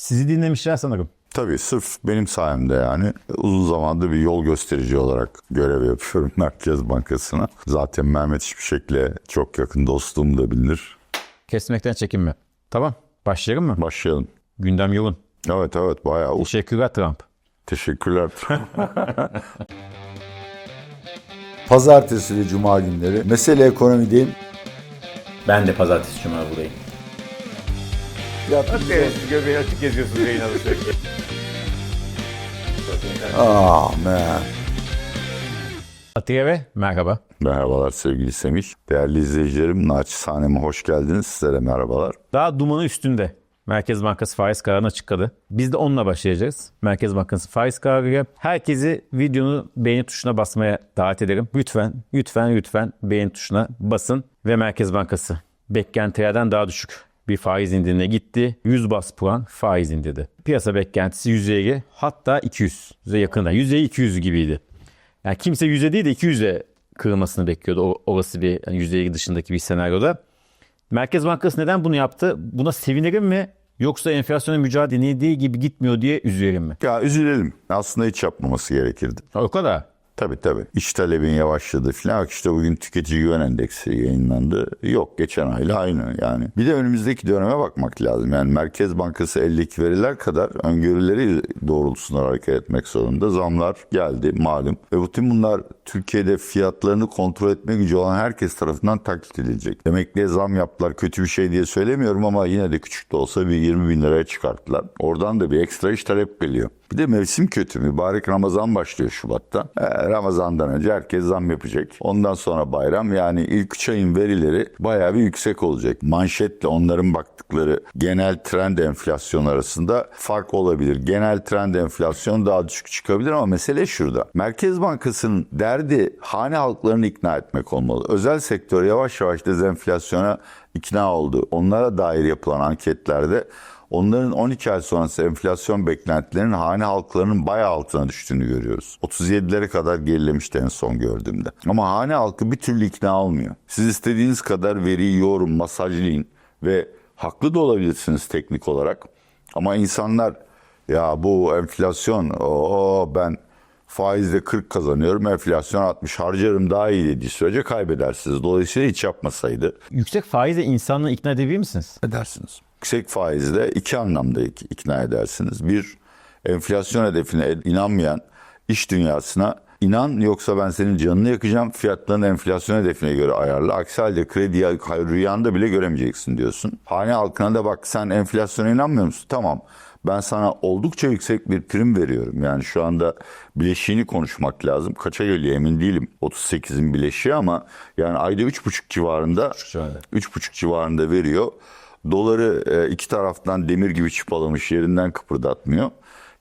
Sizi dinlemişler sanırım. Tabii sırf benim sayemde yani uzun zamandır bir yol gösterici olarak görev yapıyorum Merkez Bankası'na. Zaten Mehmet hiçbir şekilde çok yakın dostluğum da bilinir. Kesmekten çekinme. Tamam. Başlayalım mı? Başlayalım. Gündem yoğun. Evet evet bayağı Teşekkürler Trump. teşekkürler. Pazartesi ve Cuma günleri mesele ekonomideyim. Ben de pazartesi cuma buradayım. Göbeği açık geziyorsun yayın alışverişi. Ah man. Atiye ve merhaba. Merhabalar sevgili Semih. Değerli izleyicilerim, naçizhaneme hoş geldiniz. Sizlere merhabalar. Daha dumanı üstünde. Merkez Bankası faiz kararını açıkladı. Biz de onunla başlayacağız. Merkez Bankası faiz kararıyla herkesi videonun beğeni tuşuna basmaya davet ederim. Lütfen, lütfen, lütfen beğeni tuşuna basın ve Merkez Bankası beklentilerden daha düşük bir faiz indirimine gitti. 100 bas puan faiz indirdi. Piyasa beklentisi 150 hatta 200'e yakında. 150 200 gibiydi. Yani kimse 100'e değil de 200'e kırılmasını bekliyordu. O, olası bir yani 150 dışındaki bir senaryoda. Merkez Bankası neden bunu yaptı? Buna sevinirim mi? Yoksa enflasyona mücadele edildiği gibi gitmiyor diye üzülelim mi? Ya üzülelim. Aslında hiç yapmaması gerekirdi. O kadar. Tabii tabii. İş talebin yavaşladı falan. İşte bugün tüketici güven endeksi yayınlandı. Yok geçen ayla aynı yani. Bir de önümüzdeki döneme bakmak lazım. Yani Merkez Bankası eldeki veriler kadar öngörüleri doğrultusunda hareket etmek zorunda. Zamlar geldi malum. Ve bütün bunlar Türkiye'de fiyatlarını kontrol etme gücü olan herkes tarafından taklit edilecek. Emekliye zam yaptılar kötü bir şey diye söylemiyorum ama yine de küçük de olsa bir 20 bin liraya çıkarttılar. Oradan da bir ekstra iş talep geliyor. Bir de mevsim kötü. Mübarek Ramazan başlıyor Şubat'ta. Ee, Ramazan'dan önce herkes zam yapacak. Ondan sonra bayram yani ilk 3 ayın verileri bayağı bir yüksek olacak. Manşetle onların baktıkları genel trend enflasyon arasında fark olabilir. Genel trend enflasyon daha düşük çıkabilir ama mesele şurada. Merkez Bankası'nın derdi hane halklarını ikna etmek olmalı. Özel sektör yavaş yavaş dezenflasyona ikna oldu. Onlara dair yapılan anketlerde Onların 12 ay sonrası enflasyon beklentilerinin hane halklarının bayağı altına düştüğünü görüyoruz. 37'lere kadar gerilemişti en son gördüğümde. Ama hane halkı bir türlü ikna olmuyor. Siz istediğiniz kadar veriyi yoğurun, masajlayın ve haklı da olabilirsiniz teknik olarak. Ama insanlar ya bu enflasyon o ben faizle 40 kazanıyorum enflasyon 60 harcarım daha iyi dediği sürece kaybedersiniz. Dolayısıyla hiç yapmasaydı Yüksek faizle insanları ikna edebilir misiniz? edersiniz. Yüksek faizle iki anlamda ik- ikna edersiniz. Bir, enflasyon hedefine ed- inanmayan iş dünyasına inan yoksa ben senin canını yakacağım fiyatlarını enflasyon hedefine göre ayarla. Aksi halde krediyi rüyanda bile göremeyeceksin diyorsun. Hane halkına da bak sen enflasyona inanmıyor musun? Tamam ben sana oldukça yüksek bir prim veriyorum. Yani şu anda bileşiğini konuşmak lazım. Kaça geliyor emin değilim. 38'in bileşiği ama yani ayda 3,5 civarında civarında. 3,5 civarında veriyor. Doları e, iki taraftan demir gibi çıpalamış yerinden kıpırdatmıyor.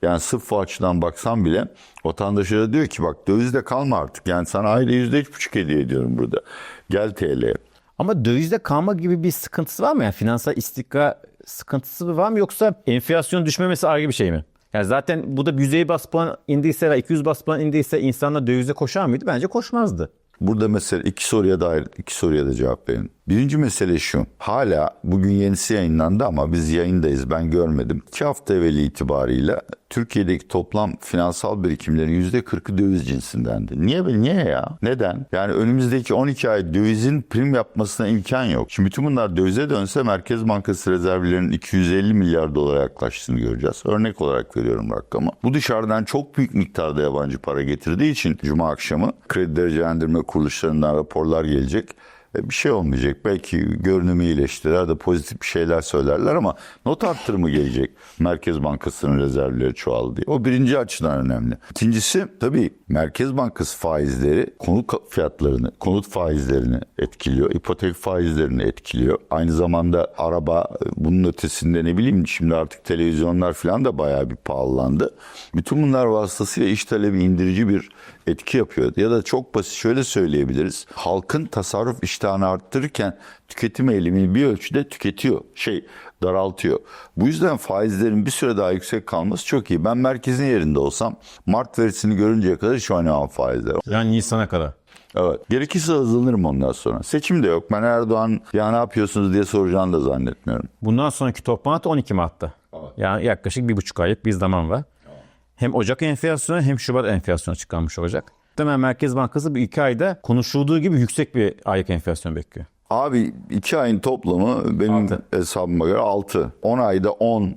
Yani sırf o açıdan baksan bile vatandaşa da diyor ki bak dövizde kalma artık. Yani sana ayda yüzde üç buçuk hediye ediyorum burada. Gel TL'ye. Ama dövizde kalma gibi bir sıkıntısı var mı? Yani finansal istikrar sıkıntısı var mı? Yoksa enflasyon düşmemesi ayrı bir şey mi? Yani zaten bu da 150 bas puan indiyse ve 200 bas puan indiyse insanlar dövize koşar mıydı? Bence koşmazdı. Burada mesela iki soruya dair iki soruya da cevap verin. Birinci mesele şu. Hala bugün yenisi yayınlandı ama biz yayındayız ben görmedim. İki hafta evveli itibariyle Türkiye'deki toplam finansal birikimlerin yüzde 40'ı döviz cinsindendi. Niye niye ya? Neden? Yani önümüzdeki 12 ay dövizin prim yapmasına imkan yok. Şimdi bütün bunlar dövize dönse Merkez Bankası rezervlerinin 250 milyar dolara yaklaştığını göreceğiz. Örnek olarak veriyorum rakamı. Bu dışarıdan çok büyük miktarda yabancı para getirdiği için Cuma akşamı kredi derecelendirme kuruluşlarından raporlar gelecek. E, bir şey olmayacak. Belki görünümü iyileştirir de pozitif bir şeyler söylerler ama not arttırımı gelecek. Merkez Bankası'nın rezervleri çoğaldı diye. O birinci açıdan önemli. İkincisi tabii Merkez Bankası faizleri konut fiyatlarını, konut faizlerini etkiliyor. ipotek faizlerini etkiliyor. Aynı zamanda araba bunun ötesinde ne bileyim şimdi artık televizyonlar falan da bayağı bir pahalandı. Bütün bunlar vasıtasıyla iş talebi indirici bir etki yapıyor. Ya da çok basit şöyle söyleyebiliriz. Halkın tasarruf iştahını arttırırken tüketim eğilimini bir ölçüde tüketiyor. Şey daraltıyor. Bu yüzden faizlerin bir süre daha yüksek kalması çok iyi. Ben merkezin yerinde olsam Mart verisini görünceye kadar hiç oynamam faizle. Yani Nisan'a kadar. Evet. Gerekirse hızlanırım ondan sonra. Seçim de yok. Ben Erdoğan ya ne yapıyorsunuz diye soracağını da zannetmiyorum. Bundan sonraki toplantı 12 Mart'ta. Yani yaklaşık bir buçuk aylık bir zaman var. Hem Ocak enflasyonu hem Şubat enflasyonu açıklanmış olacak. Muhtemelen Merkez Bankası bu iki ayda konuşulduğu gibi yüksek bir aylık enflasyon bekliyor. Abi iki ayın toplamı benim Altı. hesabıma göre 6. 10 ayda 10 e,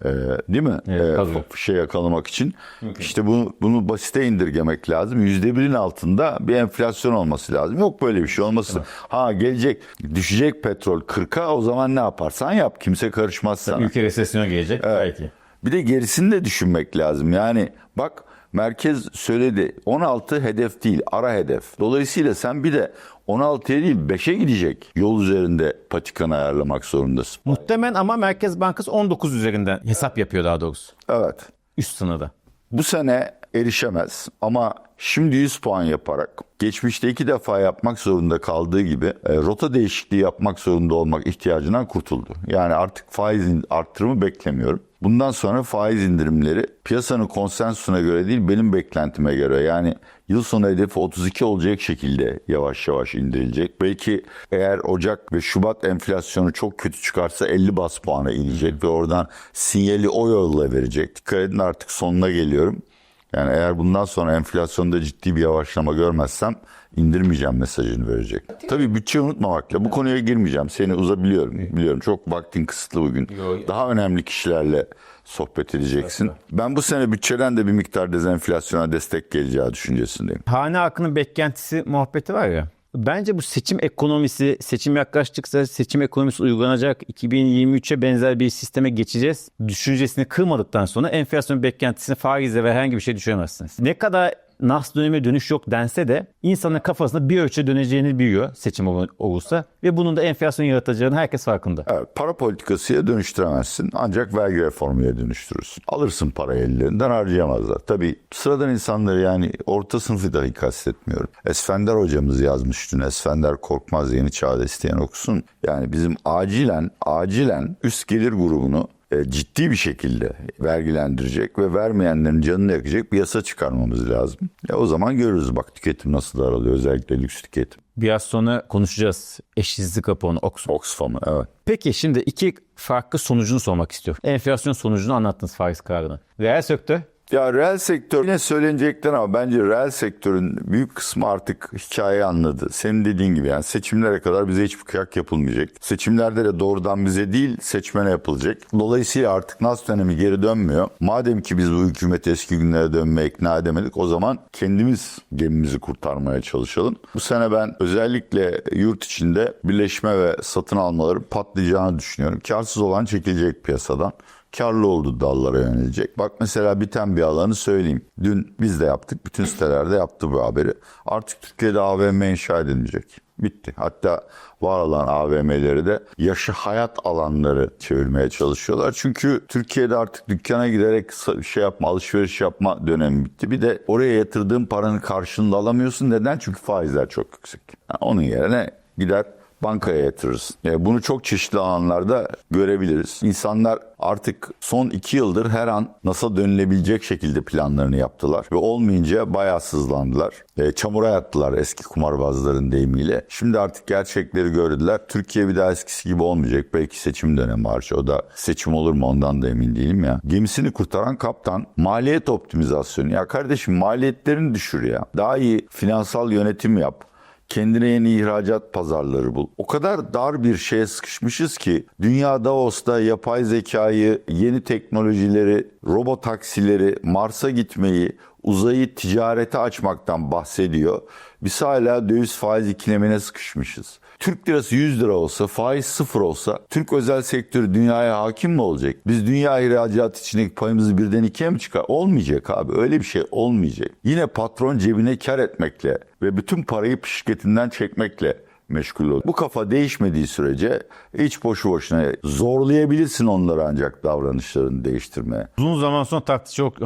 değil mi? Evet, E, şey yakalamak için. İşte bunu, bunu basite indirgemek lazım. %1'in altında bir enflasyon olması lazım. Yok böyle bir şey olması. Ha gelecek düşecek petrol 40'a o zaman ne yaparsan yap. Kimse karışmaz sana. Ülke resesyona gelecek belki. Bir de gerisini de düşünmek lazım. Yani bak merkez söyledi 16 hedef değil ara hedef. Dolayısıyla sen bir de 16'ya değil 5'e gidecek yol üzerinde patikanı ayarlamak zorundasın. Muhtemelen ama Merkez Bankası 19 üzerinden hesap yapıyor daha doğrusu. Evet. Üst sınırda. Bu sene erişemez ama şimdi 100 puan yaparak geçmişte iki defa yapmak zorunda kaldığı gibi e, rota değişikliği yapmak zorunda olmak ihtiyacından kurtuldu. Yani artık faiz arttırımı beklemiyorum. Bundan sonra faiz indirimleri piyasanın konsensusuna göre değil benim beklentime göre yani yıl sonu hedefi 32 olacak şekilde yavaş yavaş indirilecek. Belki eğer Ocak ve Şubat enflasyonu çok kötü çıkarsa 50 bas puana inecek ve oradan sinyali o yolla verecek. Dikkat edin artık sonuna geliyorum. Yani eğer bundan sonra enflasyonda ciddi bir yavaşlama görmezsem indirmeyeceğim mesajını verecek. Tabii bütçe unutmamak lazım. Bu konuya girmeyeceğim. Seni uzabiliyorum. Biliyorum çok vaktin kısıtlı bugün. Daha önemli kişilerle sohbet edeceksin. Ben bu sene bütçeden de bir miktar dezenflasyona destek geleceği düşüncesindeyim. Hane halkının beklentisi muhabbeti var ya. Bence bu seçim ekonomisi, seçim yaklaştıkça seçim ekonomisi uygulanacak, 2023'e benzer bir sisteme geçeceğiz düşüncesini kırmadıktan sonra enflasyon beklentisini faizle ve herhangi bir şey düşüremezsiniz. Ne kadar Nas döneme dönüş yok dense de insanın kafasında bir ölçüde döneceğini biliyor seçim ol- olursa ve bunun da enflasyon yaratacağını herkes farkında. Evet, para politikasıya dönüştüremezsin ancak vergi reformuya dönüştürürsün. Alırsın parayı ellerinden harcayamazlar. Tabii sıradan insanları yani orta sınıfı dahi kastetmiyorum. Esfender hocamız yazmış dün. Esfender Korkmaz Yeni Çağda isteyen okusun. Yani bizim acilen acilen üst gelir grubunu ciddi bir şekilde vergilendirecek ve vermeyenlerin canını yakacak bir yasa çıkarmamız lazım. Ya o zaman görürüz bak tüketim nasıl daralıyor özellikle lüks tüketim. Biraz sonra konuşacağız eşitsizlik raporunu Oxford. Oxfam'ı evet. Peki şimdi iki farklı sonucunu sormak istiyorum. Enflasyon sonucunu anlattınız faiz kararını. Reel sektör Ya reel sektör yine söylenecekler ama bence reel sektörün büyük kısmı artık hikayeyi anladı. Senin dediğin gibi yani seçimlere kadar bize hiçbir kıyak yapılmayacak. Seçimlerde de doğrudan bize değil seçmene yapılacak. Dolayısıyla artık nas dönemi geri dönmüyor. Madem ki biz bu hükümeti eski günlere dönmeye ikna edemedik o zaman kendimiz gemimizi kurtarmaya çalışalım. Bu sene ben özellikle yurt içinde birleşme ve satın almaların patlayacağını düşünüyorum. Karsız olan çekilecek piyasadan karlı oldu dallara yönelecek. Bak mesela biten bir alanı söyleyeyim. Dün biz de yaptık. Bütün sitelerde yaptı bu haberi. Artık Türkiye'de AVM inşa edilmeyecek. Bitti. Hatta var olan AVM'leri de yaşı hayat alanları çevirmeye çalışıyorlar. Çünkü Türkiye'de artık dükkana giderek şey yapma, alışveriş yapma dönemi bitti. Bir de oraya yatırdığın paranın karşılığını alamıyorsun. Neden? Çünkü faizler çok yüksek. Yani onun yerine gider bankaya yatırırız. Yani bunu çok çeşitli alanlarda görebiliriz. İnsanlar artık son iki yıldır her an nasıl dönülebilecek şekilde planlarını yaptılar. Ve olmayınca bayağı sızlandılar. E, çamura yattılar eski kumarbazların deyimiyle. Şimdi artık gerçekleri gördüler. Türkiye bir daha eskisi gibi olmayacak. Belki seçim dönemi var. O da seçim olur mu ondan da emin değilim ya. Gemisini kurtaran kaptan maliyet optimizasyonu. Ya kardeşim maliyetlerini düşür ya. Daha iyi finansal yönetim yap. Kendine yeni ihracat pazarları bul. O kadar dar bir şeye sıkışmışız ki dünya Davos'ta yapay zekayı, yeni teknolojileri, robot taksileri, Mars'a gitmeyi, uzayı ticarete açmaktan bahsediyor. Biz hala döviz faiz ikilemine sıkışmışız. Türk lirası 100 lira olsa, faiz sıfır olsa Türk özel sektörü dünyaya hakim mi olacak? Biz dünya ihracatı içindeki payımızı birden ikiye mi çıkar? Olmayacak abi. Öyle bir şey olmayacak. Yine patron cebine kar etmekle ve bütün parayı şirketinden çekmekle meşgul ol. Bu kafa değişmediği sürece hiç boşu boşuna zorlayabilirsin onları ancak davranışlarını değiştirmeye. uzun zaman sonra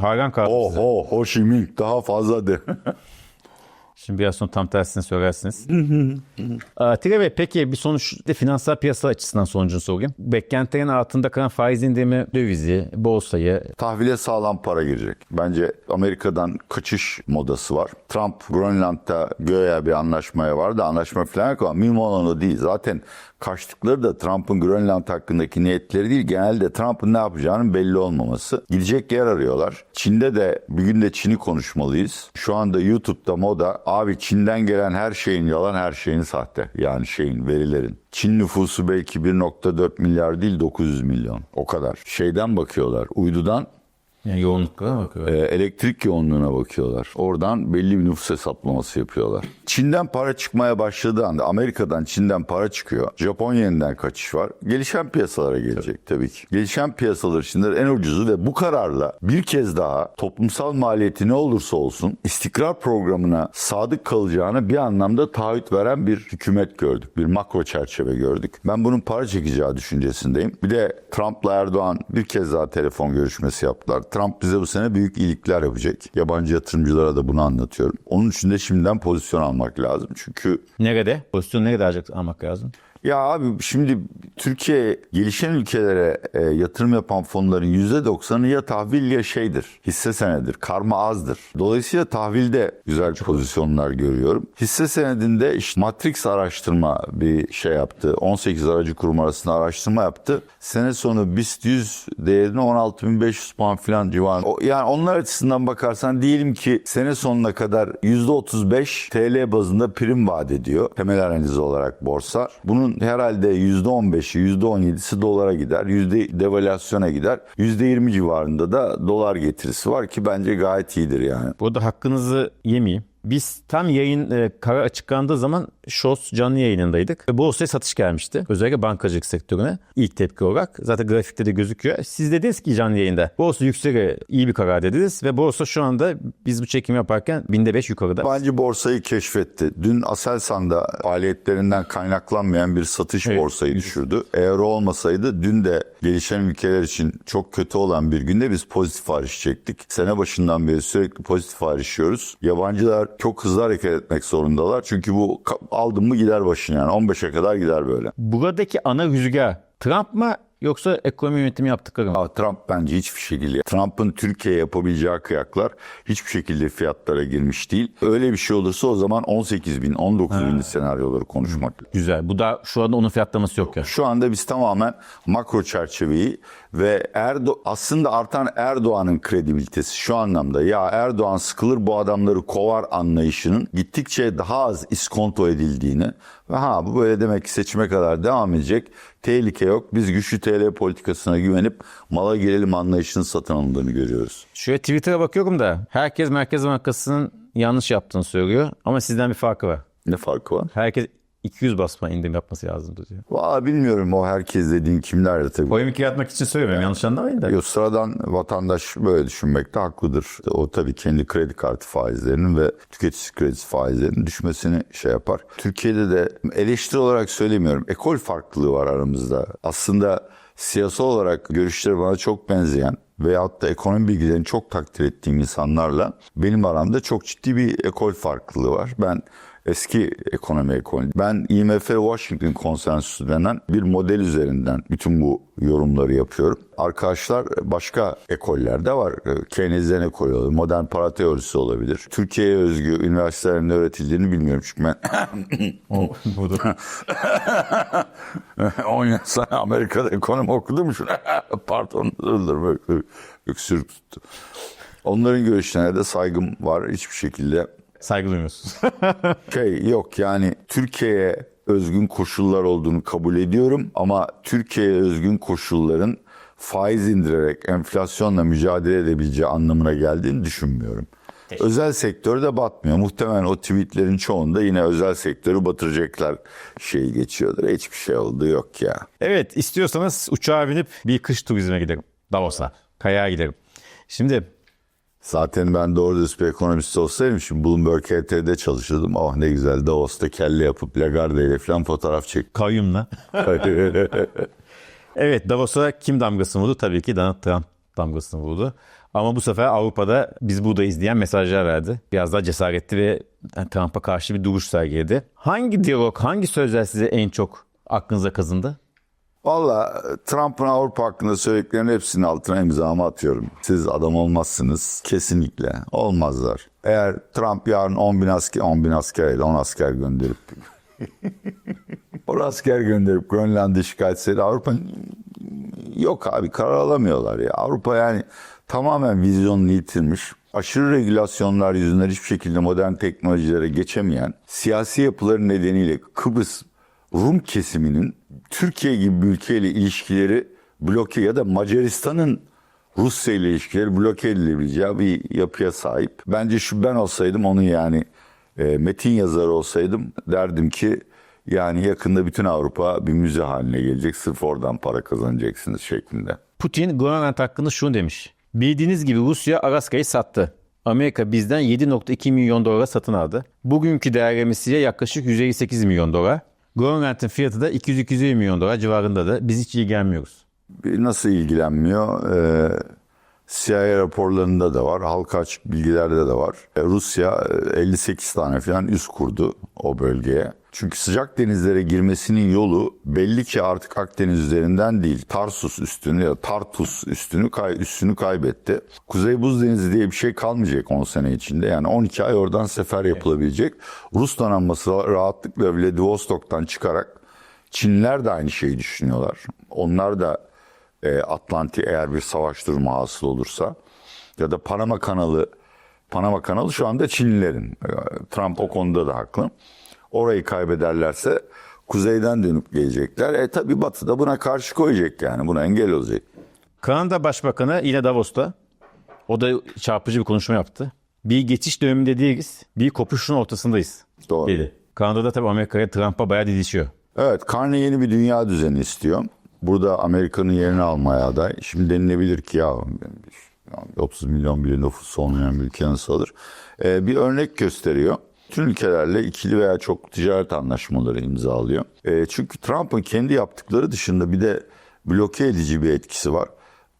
hayran kaldım. size. Oho, Ho Chi Minh daha fazla de. Şimdi biraz sonra tam tersini söylersiniz. Aa, Tire Bey peki bir sonuç de finansal piyasa açısından sonucunu sorayım. Beklentilerin altında kalan faiz indirimi dövizi, borsayı, Tahvile sağlam para girecek. Bence Amerika'dan kaçış modası var. Trump Grönland'da göğe bir anlaşmaya vardı. Anlaşma falan yok ama mühim olan o değil. Zaten kaçtıkları da Trump'ın Grönland hakkındaki niyetleri değil. Genelde Trump'ın ne yapacağının belli olmaması. Gidecek yer arıyorlar. Çin'de de bir gün de Çin'i konuşmalıyız. Şu anda YouTube'da moda abi Çin'den gelen her şeyin yalan her şeyin sahte. Yani şeyin verilerin. Çin nüfusu belki 1.4 milyar değil 900 milyon. O kadar. Şeyden bakıyorlar. Uydudan yani yoğunluklara bakıyor. e, elektrik yoğunluğuna bakıyorlar. Oradan belli bir nüfus hesaplaması yapıyorlar. Çin'den para çıkmaya başladığı anda Amerika'dan Çin'den para çıkıyor. Japonya'dan kaçış var. Gelişen piyasalara gelecek tabii ki. Gelişen piyasalar içinde en ucuzu ve bu kararla bir kez daha toplumsal maliyeti ne olursa olsun istikrar programına sadık kalacağını bir anlamda taahhüt veren bir hükümet gördük. Bir makro çerçeve gördük. Ben bunun para çekeceği düşüncesindeyim. Bir de Trump'la Erdoğan bir kez daha telefon görüşmesi yaptılar. Trump bize bu sene büyük iyilikler yapacak. Yabancı yatırımcılara da bunu anlatıyorum. Onun için de şimdiden pozisyon almak lazım. Çünkü Nerede? Pozisyon nerede almak lazım? Ya abi şimdi Türkiye gelişen ülkelere e, yatırım yapan fonların %90'ı ya tahvil ya şeydir. Hisse senedir. Karma azdır. Dolayısıyla tahvilde güzel pozisyonlar görüyorum. Hisse senedinde işte Matrix araştırma bir şey yaptı. 18 aracı kurum arasında araştırma yaptı. Sene sonu BIST 100 değerini 16.500 puan falan civarında. O- Yani onlar açısından bakarsan diyelim ki sene sonuna kadar %35 TL bazında prim vaat ediyor. Temel analizi olarak borsa. Bunun herhalde %15'i %17'si dolara gider. Yüzde devalüasyona gider. %20 civarında da dolar getirisi var ki bence gayet iyidir yani. Burada hakkınızı yemeyeyim. Biz tam yayın e, karar açıklandığı zaman Shows canlı yayınındaydık. Ve borsaya satış gelmişti. Özellikle bankacılık sektörüne ilk tepki olarak. Zaten grafikte de gözüküyor. Siz dediniz ki canlı yayında borsa yükselir iyi bir karar dediniz. Ve borsa şu anda biz bu çekim yaparken binde beş yukarıda. Bence borsayı keşfetti. Dün Aselsan'da faaliyetlerinden kaynaklanmayan bir satış Evet. borsayı düşürdü. Eğer o olmasaydı dün de gelişen ülkeler için çok kötü olan bir günde biz pozitif faiz çektik. Sene başından beri sürekli pozitif yiyoruz. Yabancılar çok hızlı hareket etmek zorundalar. Çünkü bu aldın mı gider başına yani 15'e kadar gider böyle. Buradaki ana rüzgar Trump mı yoksa ekonomi yönetimi yaptıkları mı? Aa, Trump bence hiçbir şekilde. Trump'ın Türkiye'ye yapabileceği kıyaklar hiçbir şekilde fiyatlara girmiş değil. Öyle bir şey olursa o zaman 18 bin, 19 bin senaryoları konuşmak Güzel. Bu da şu anda onun fiyatlaması yok ya. Şu anda biz tamamen makro çerçeveyi ve Erdo aslında artan Erdoğan'ın kredibilitesi şu anlamda ya Erdoğan sıkılır bu adamları kovar anlayışının gittikçe daha az iskonto edildiğini ve ha bu böyle demek ki seçime kadar devam edecek. Tehlike yok. Biz güçlü TL politikasına güvenip mala gelelim anlayışının satın alındığını görüyoruz. Şöyle Twitter'a bakıyorum da herkes Merkez Bankası'nın yanlış yaptığını söylüyor. Ama sizden bir farkı var. Ne farkı var? Herkes 200 basma indirim yapması lazım diyor. Valla bilmiyorum o herkes dediğin kimlerdi tabii. Polemik yaratmak için söylemiyorum. Yanlış anlamayın da. Yok sıradan vatandaş böyle düşünmekte haklıdır. O tabii kendi kredi kartı faizlerinin ve tüketici kredisi faizlerinin düşmesini şey yapar. Türkiye'de de eleştiri olarak söylemiyorum. Ekol farklılığı var aramızda. Aslında siyasal olarak görüşleri bana çok benzeyen veyahut da ekonomi bilgilerini çok takdir ettiğim insanlarla benim aramda çok ciddi bir ekol farklılığı var. Ben eski ekonomi ekolü. Ben IMF Washington konsensüsü denen bir model üzerinden bütün bu yorumları yapıyorum. Arkadaşlar başka ekollerde var. Keynesyen ekolü olabilir, modern para teorisi olabilir. Türkiye'ye özgü üniversitelerin ne öğretildiğini bilmiyorum çünkü ben Budur. 10 yıl sonra Amerika'da ekonomi okudum şunu. Pardon. Böyle Öksürük tuttu. Onların görüşlerine de saygım var hiçbir şekilde. Saygı duymuyorsunuz. Şey yok yani Türkiye'ye özgün koşullar olduğunu kabul ediyorum ama Türkiye'ye özgün koşulların faiz indirerek enflasyonla mücadele edebileceği anlamına geldiğini düşünmüyorum. Özel sektör de batmıyor. Muhtemelen o tweetlerin çoğunda yine özel sektörü batıracaklar şeyi geçiyordur. Hiçbir şey olduğu yok ya. evet istiyorsanız uçağa binip bir kış turizme giderim. Davos'a. Kayağa giderim. Şimdi Zaten ben doğru dürüst bir ekonomist olsaydım şimdi Bloomberg HT'de çalışırdım. Oh ne güzel Davos'ta kelle yapıp Lagarde ile falan fotoğraf çek. kayyumla. evet Davos'a kim damgası vurdu? Tabii ki Donald Trump damgasını vurdu. Ama bu sefer Avrupa'da biz buradayız diyen mesajlar verdi. Biraz daha cesaretli ve Trump'a karşı bir duruş sergiledi. Hangi diyalog, hangi sözler size en çok aklınıza kazındı? Valla Trump'ın Avrupa hakkında söylediklerinin hepsinin altına imzamı atıyorum. Siz adam olmazsınız. Kesinlikle. Olmazlar. Eğer Trump yarın 10 bin asker, 10 bin asker değil, 10 asker gönderip 10 asker gönderip Grönland'ı işgal etseydi Avrupa yok abi karar alamıyorlar ya. Avrupa yani tamamen vizyonunu yitirmiş. Aşırı regülasyonlar yüzünden hiçbir şekilde modern teknolojilere geçemeyen siyasi yapıları nedeniyle Kıbrıs Rum kesiminin Türkiye gibi bir ülkeyle ilişkileri bloke ya da Macaristan'ın Rusya ile ilişkileri bloke edilebileceği bir yapıya sahip. Bence şu ben olsaydım onun yani e, metin yazarı olsaydım derdim ki yani yakında bütün Avrupa bir müze haline gelecek sırf oradan para kazanacaksınız şeklinde. Putin Grönland hakkında şunu demiş. Bildiğiniz gibi Rusya Alaska'yı sattı. Amerika bizden 7.2 milyon dolara satın aldı. Bugünkü değerlemesiyle yaklaşık 158 milyon dolar. Grönland'ın fiyatı da 200-220 milyon dolar civarındadır. Biz hiç ilgilenmiyoruz. Nasıl ilgilenmiyor? Ee, CIA raporlarında da var, halka açık bilgilerde de var. E, Rusya e, 58 tane falan üs kurdu o bölgeye. Çünkü sıcak denizlere girmesinin yolu belli ki artık Akdeniz üzerinden değil. Tarsus üstünü ya da Tartus üstünü kay, üstünü kaybetti. Kuzey Buz Denizi diye bir şey kalmayacak 10 sene içinde. Yani 12 ay oradan sefer yapılabilecek. Rus donanması rahatlıkla Vladivostok'tan çıkarak Çinliler de aynı şeyi düşünüyorlar. Onlar da e, Atlantik eğer bir savaş durumu hasıl olursa ya da Panama kanalı Panama kanalı şu anda Çinlilerin. E, Trump o konuda da haklı. Orayı kaybederlerse kuzeyden dönüp gelecekler. E tabi Batı da buna karşı koyacak yani. Buna engel olacak. Kanada Başbakanı yine Davos'ta. O da çarpıcı bir konuşma yaptı. Bir geçiş döneminde değiliz. Bir kopuşun ortasındayız. Doğru. Dedi. Kanada'da tabii Amerika'ya Trump'a bayağı didişiyor. Evet, Carney yeni bir dünya düzeni istiyor. Burada Amerika'nın yerini almaya aday. Şimdi denilebilir ki ya 30 milyon bile nüfusu olmayan bir ülke nasıl alır? Ee, bir örnek gösteriyor. Tüm ülkelerle ikili veya çok ticaret anlaşmaları imzalıyor. Ee, çünkü Trump'ın kendi yaptıkları dışında bir de bloke edici bir etkisi var.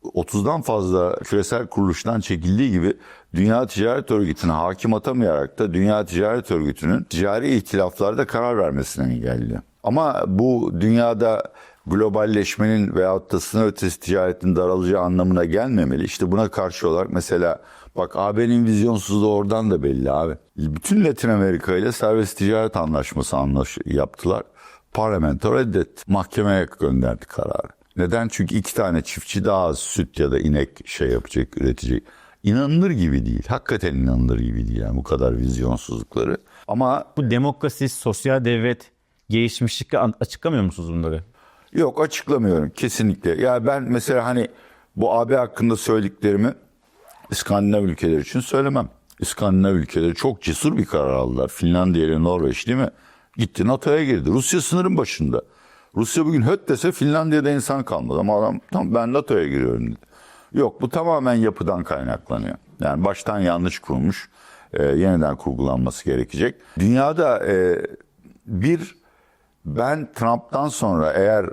30'dan fazla küresel kuruluştan çekildiği gibi Dünya Ticaret Örgütü'ne hakim atamayarak da Dünya Ticaret Örgütü'nün ticari ihtilaflarda karar vermesini engelliyor. Ama bu dünyada globalleşmenin veyahut da sınır ötesi ticaretin daralacağı anlamına gelmemeli. İşte buna karşı olarak mesela bak AB'nin vizyonsuzluğu oradan da belli abi. Bütün Latin Amerika ile serbest ticaret anlaşması anlaş yaptılar. Parlamento reddetti. Mahkemeye gönderdi kararı. Neden? Çünkü iki tane çiftçi daha az süt ya da inek şey yapacak, üretecek. İnanılır gibi değil. Hakikaten inanılır gibi değil yani bu kadar vizyonsuzlukları. Ama Bu demokrasi, sosyal devlet, gelişmişlikle açıklamıyor musunuz bunları? Yok açıklamıyorum kesinlikle. Ya ben mesela hani bu AB hakkında söylediklerimi İskandinav ülkeleri için söylemem. İskandinav ülkeleri çok cesur bir karar aldılar. Finlandiya ile Norveç değil mi? Gitti NATO'ya girdi. Rusya sınırın başında. Rusya bugün höt dese Finlandiya'da insan kalmadı ama adam tamam ben NATO'ya giriyorum dedi. Yok bu tamamen yapıdan kaynaklanıyor. Yani baştan yanlış kurulmuş. e, yeniden kurgulanması gerekecek. Dünyada e, bir ben Trump'tan sonra eğer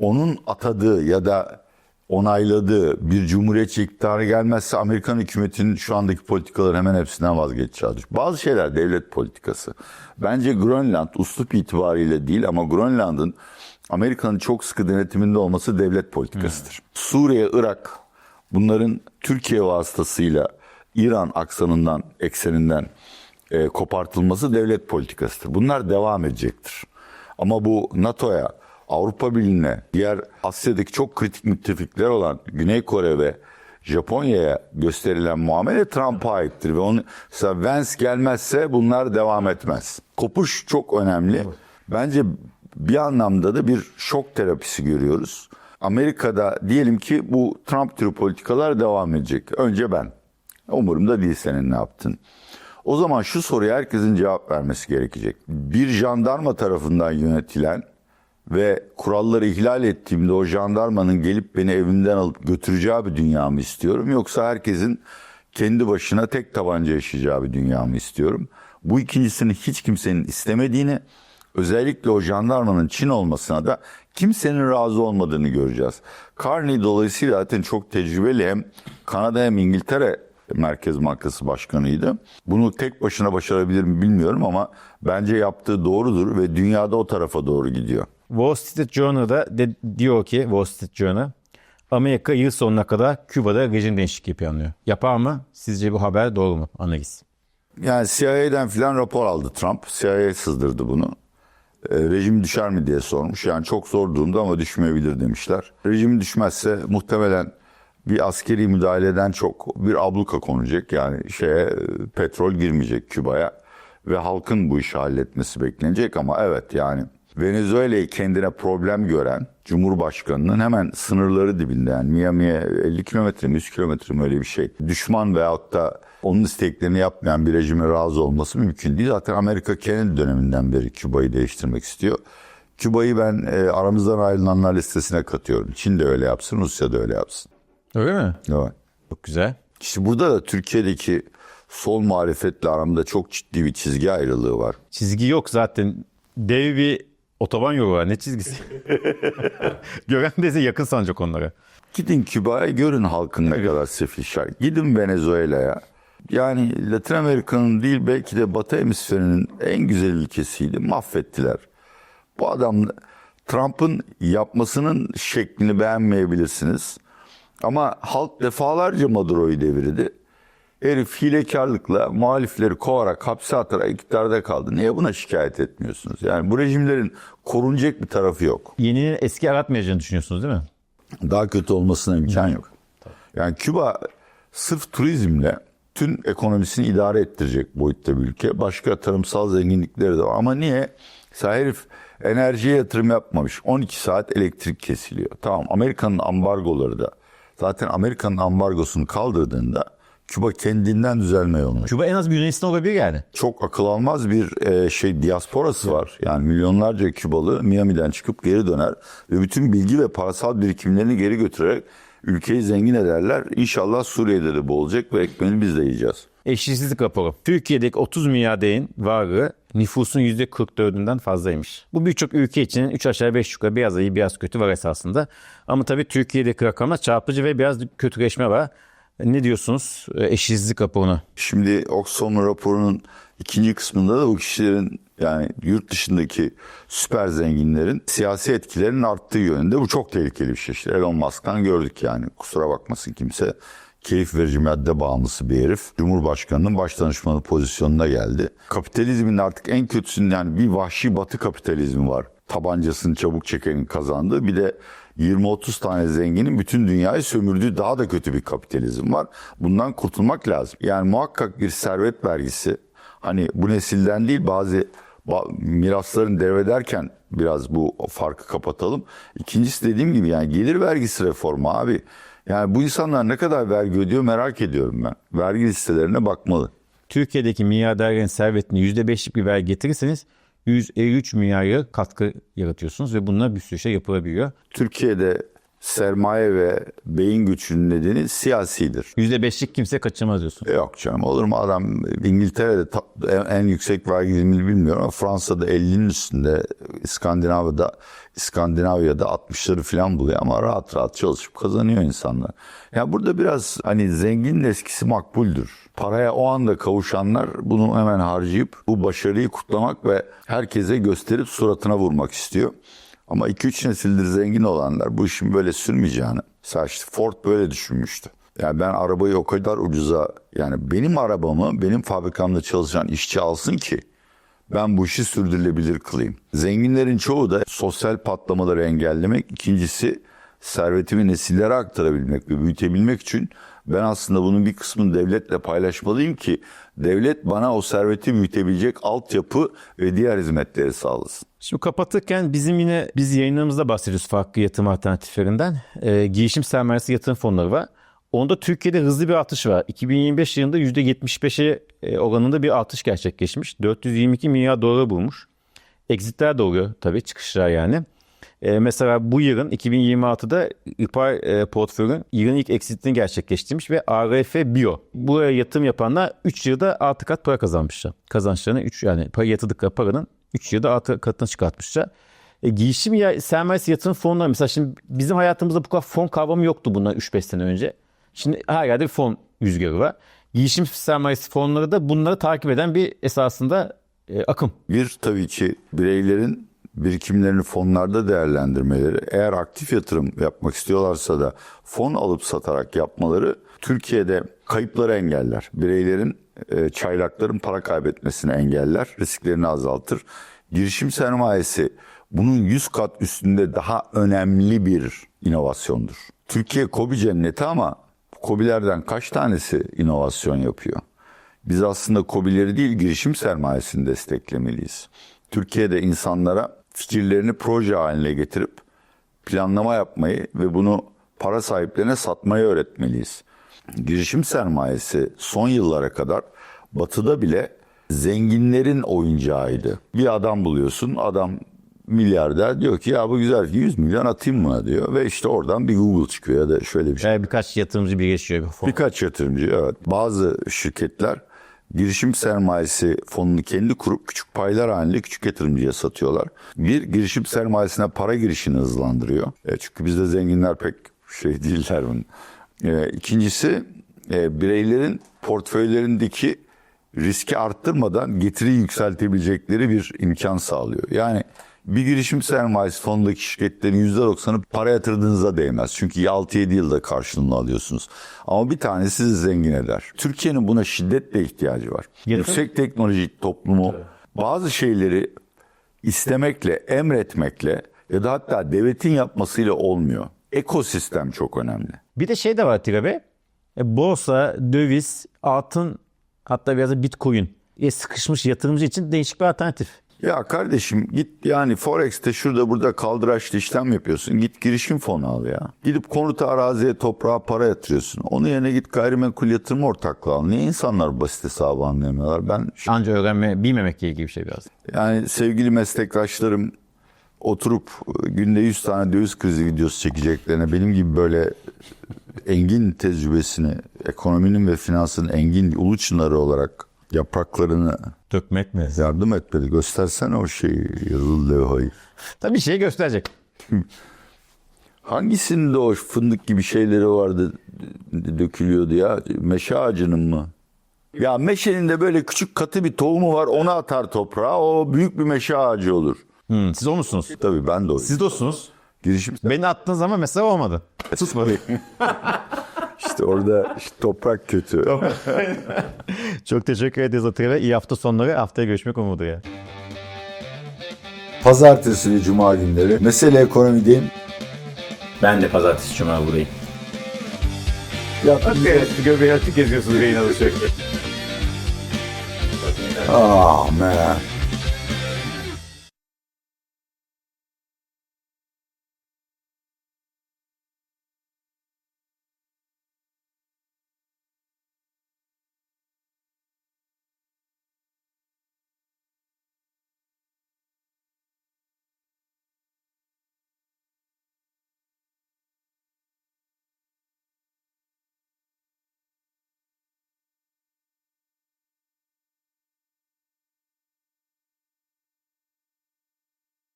onun atadığı ya da onayladığı bir cumhuriyetçi iktidarı gelmezse Amerikan hükümetinin şu andaki politikaları hemen hepsinden vazgeçeceğiz. Bazı şeyler devlet politikası. Bence Grönland uslup itibariyle değil ama Grönland'ın Amerika'nın çok sıkı denetiminde olması devlet politikasıdır. Suriye, Irak bunların Türkiye vasıtasıyla İran aksanından, ekseninden e, kopartılması devlet politikasıdır. Bunlar devam edecektir. Ama bu NATO'ya, Avrupa Birliği'ne, diğer Asya'daki çok kritik müttefikler olan Güney Kore ve Japonya'ya gösterilen muamele Trump'a aittir ve onu mesela Vance gelmezse bunlar devam etmez. Kopuş çok önemli. Bence bir anlamda da bir şok terapisi görüyoruz. Amerika'da diyelim ki bu Trump türü politikalar devam edecek. Önce ben. Umurumda değil senin ne yaptın. O zaman şu soruya herkesin cevap vermesi gerekecek. Bir jandarma tarafından yönetilen ve kuralları ihlal ettiğimde o jandarmanın gelip beni evimden alıp götüreceği bir dünya mı istiyorum? Yoksa herkesin kendi başına tek tabanca yaşayacağı bir dünya mı istiyorum? Bu ikincisini hiç kimsenin istemediğini, özellikle o jandarmanın Çin olmasına da kimsenin razı olmadığını göreceğiz. Carney dolayısıyla zaten çok tecrübeli hem Kanada hem İngiltere Merkez Bankası Başkanı'ydı. Bunu tek başına başarabilir mi bilmiyorum ama bence yaptığı doğrudur ve dünyada o tarafa doğru gidiyor. Wall Street Journal'da de, diyor ki Wall Street Journal Amerika yıl sonuna kadar Küba'da rejim değişikliği planlıyor. Yapar mı? Sizce bu haber doğru mu? Analiz. Yani CIA'den filan rapor aldı Trump. CIA sızdırdı bunu. E, rejim düşer mi diye sormuş. Yani çok zor durumda ama düşmeyebilir demişler. Rejim düşmezse muhtemelen bir askeri müdahaleden çok bir abluka konacak. Yani şeye e, petrol girmeyecek Küba'ya ve halkın bu işi halletmesi beklenecek ama evet yani Venezuela'yı kendine problem gören Cumhurbaşkanı'nın hemen sınırları dibinde yani Miami'ye 50 kilometre mi 100 kilometre mi öyle bir şey. Düşman veyahut da onun isteklerini yapmayan bir rejime razı olması mümkün değil. Zaten Amerika kendi döneminden beri Küba'yı değiştirmek istiyor. Küba'yı ben e, aramızdan ayrılanlar listesine katıyorum. Çin de öyle yapsın, Rusya da öyle yapsın. Öyle mi? Evet. Çok güzel. İşte burada da Türkiye'deki sol muhalefetle aramda çok ciddi bir çizgi ayrılığı var. Çizgi yok zaten. Dev bir otoban yolu var. Ne çizgisi? Gören de size yakın sanacak onlara. Gidin Küba'ya görün halkın ne kadar sefil şarkı. Gidin Venezuela'ya. Yani Latin Amerika'nın değil belki de Batı hemisferinin en güzel ülkesiydi. Mahvettiler. Bu adam Trump'ın yapmasının şeklini beğenmeyebilirsiniz. Ama halk defalarca Maduro'yu devirdi. Herif hilekarlıkla muhalifleri kovarak hapse atarak iktidarda kaldı. Niye buna şikayet etmiyorsunuz? Yani bu rejimlerin korunacak bir tarafı yok. Yeninin eski yaratmayacağını düşünüyorsunuz değil mi? daha kötü olmasına imkan yok. Yani Küba sırf turizmle tüm ekonomisini idare ettirecek boyutta bir ülke. Başka tarımsal zenginlikleri de var. Ama niye? Mesela herif enerjiye yatırım yapmamış. 12 saat elektrik kesiliyor. Tamam Amerika'nın ambargoları da. Zaten Amerika'nın ambargosunu kaldırdığında Küba kendinden düzelme yoluna Küba en az bir Yunanistan olabilir yani. çok akıl almaz bir e, şey diasporası var. Yani milyonlarca Kübalı Miami'den çıkıp geri döner ve bütün bilgi ve parasal birikimlerini geri götürerek ülkeyi zengin ederler. İnşallah Suriye'de de bu olacak ve ekmeğini biz de yiyeceğiz. Eşitsizlik raporu. Türkiye'deki 30 milyar değin varlığı nüfusun %44'ünden fazlaymış. Bu birçok ülke için 3 aşağı 5 yukarı biraz iyi biraz kötü var esasında. Ama tabii Türkiye'deki rakamlar çarpıcı ve biraz kötüleşme var. Ne diyorsunuz e, eşitsizlik raporuna? Şimdi Oxfam raporunun ikinci kısmında da bu kişilerin yani yurt dışındaki süper zenginlerin siyasi etkilerinin arttığı yönünde. Bu çok tehlikeli bir şey. İşte Elon Musk'tan gördük yani. Kusura bakmasın kimse. Keyif verici madde bağımlısı bir herif. Cumhurbaşkanının baş danışmanı pozisyonuna geldi. Kapitalizmin artık en kötüsünün yani bir vahşi batı kapitalizmi var. Tabancasını çabuk çekenin kazandığı bir de 20-30 tane zenginin bütün dünyayı sömürdüğü daha da kötü bir kapitalizm var. Bundan kurtulmak lazım. Yani muhakkak bir servet vergisi. Hani bu nesilden değil bazı ba- mirasların devrederken biraz bu farkı kapatalım. İkincisi dediğim gibi yani gelir vergisi reformu abi. Yani bu insanlar ne kadar vergi ödüyor merak ediyorum ben. Vergi listelerine bakmalı. Türkiye'deki milyarderlerin servetine %5'lik bir vergi getirirseniz 153 milyar lira katkı yaratıyorsunuz ve bununla bir sürü şey yapılabiliyor. Türkiye'de sermaye ve beyin gücünün nedeni siyasidir. %5'lik kimse kaçırmaz diyorsun. Yok canım olur mu adam İngiltere'de en, en yüksek vergi dilimini bilmiyorum ama Fransa'da 50'nin üstünde İskandinavya'da İskandinavya'da 60'ları falan buluyor ama rahat rahat çalışıp kazanıyor insanlar. Ya burada biraz hani zenginin eskisi makbuldür. Paraya o anda kavuşanlar bunu hemen harcayıp bu başarıyı kutlamak ve herkese gösterip suratına vurmak istiyor. Ama 2-3 nesildir zengin olanlar bu işin böyle sürmeyeceğini. Mesela işte Ford böyle düşünmüştü. Yani ben arabayı o kadar ucuza yani benim arabamı benim fabrikamda çalışan işçi alsın ki ben bu işi sürdürülebilir kılayım. Zenginlerin çoğu da sosyal patlamaları engellemek. İkincisi servetimi nesillere aktarabilmek ve büyütebilmek için ben aslında bunun bir kısmını devletle paylaşmalıyım ki devlet bana o serveti büyütebilecek altyapı ve diğer hizmetleri sağlasın. Şimdi kapatırken bizim yine biz yayınlarımızda bahsediyoruz farklı yatırım alternatiflerinden. Ee, girişim sermayesi yatırım fonları var. Onda Türkiye'de hızlı bir artış var. 2025 yılında %75'e e, oranında bir artış gerçekleşmiş. 422 milyar doları bulmuş. Exitler de oluyor tabii çıkışlar yani. E, mesela bu yılın 2026'da IPAR e, portföyün yılın ilk exitini gerçekleştirmiş ve ARF Bio. Buraya yatırım yapanlar 3 yılda artı kat para kazanmışlar. Kazançlarını 3 yani para yatırdıkları paranın 3 yılda artı katına çıkartmışlar. E, girişim ya, sermayesi yatırım fonları mesela şimdi bizim hayatımızda bu kadar fon kavramı yoktu bundan 3-5 sene önce. Şimdi her yerde bir fon rüzgarı var. Girişim sermayesi fonları da bunları takip eden bir esasında e, akım. Bir tabii ki bireylerin birikimlerini fonlarda değerlendirmeleri, eğer aktif yatırım yapmak istiyorlarsa da fon alıp satarak yapmaları Türkiye'de kayıpları engeller. Bireylerin, e, çaylakların para kaybetmesini engeller, risklerini azaltır. Girişim sermayesi bunun 100 kat üstünde daha önemli bir inovasyondur. Türkiye kobi cenneti ama kobilerden kaç tanesi inovasyon yapıyor? Biz aslında COBİ'leri değil girişim sermayesini desteklemeliyiz. Türkiye'de insanlara fikirlerini proje haline getirip planlama yapmayı ve bunu para sahiplerine satmayı öğretmeliyiz. Girişim sermayesi son yıllara kadar batıda bile zenginlerin oyuncağıydı. Bir adam buluyorsun, adam milyarder diyor ki ya bu güzel 100 milyon atayım buna diyor ve işte oradan bir Google çıkıyor ya da şöyle bir şey. Yani birkaç yatırımcı birleşiyor bir fon. Birkaç yatırımcı evet. Bazı şirketler girişim sermayesi fonunu kendi kurup küçük paylar halinde küçük yatırımcıya satıyorlar. Bir girişim sermayesine para girişini hızlandırıyor. E, çünkü bizde zenginler pek şey değiller bunun. E, ikincisi e, bireylerin portföylerindeki riski arttırmadan getiri yükseltebilecekleri bir imkan sağlıyor. Yani bir girişim sermayesi fonundaki şirketlerin %90'ı para yatırdığınıza değmez. Çünkü 6-7 yılda karşılığını alıyorsunuz. Ama bir tanesi sizi zengin eder. Türkiye'nin buna şiddetle ihtiyacı var. Yatırım- Yüksek teknolojik toplumu bazı şeyleri istemekle, emretmekle ya da hatta devletin yapmasıyla olmuyor. Ekosistem çok önemli. Bir de şey de var Tire Bey. E, borsa, döviz, altın hatta biraz da bitcoin. E, sıkışmış yatırımcı için değişik bir alternatif. Ya kardeşim git yani Forex'te şurada burada kaldıraçlı işlem yapıyorsun. Git girişim fonu al ya. Gidip konuta araziye toprağa para yatırıyorsun. Onun yerine git gayrimenkul yatırım ortaklığı al. Niye insanlar basit hesabı anlayamıyorlar? Ben Anca öğrenme, bilmemekle ilgili bir şey biraz. yani sevgili meslektaşlarım oturup e, günde 100 tane döviz krizi videosu çekeceklerine benim gibi böyle engin tecrübesini, ekonominin ve finansın engin ulu çınarı olarak yapraklarını Dökmek mi? yardım etmeli. Göstersene o şeyi, yazılı levhayı. Tabii şey gösterecek. Hangisinde o fındık gibi şeyleri vardı dökülüyordu ya? Meşe ağacının mı? Ya meşenin de böyle küçük katı bir tohumu var onu atar toprağa o büyük bir meşe ağacı olur. Hmm, siz o musunuz? Tabii ben de o. Siz dostsunuz. Girişim Beni attığınız zaman mesela olmadı. Tutmadı. işte orada işte toprak kötü. Çok teşekkür ederiz Atilla. İyi hafta sonları. Haftaya görüşmek umuduyla. Pazartesi ve cuma günleri mesele ekonomideyim. Ben de pazartesi cuma buradayım. Ya, Göbeği açık geziyorsunuz yayın alışverişte. ah man.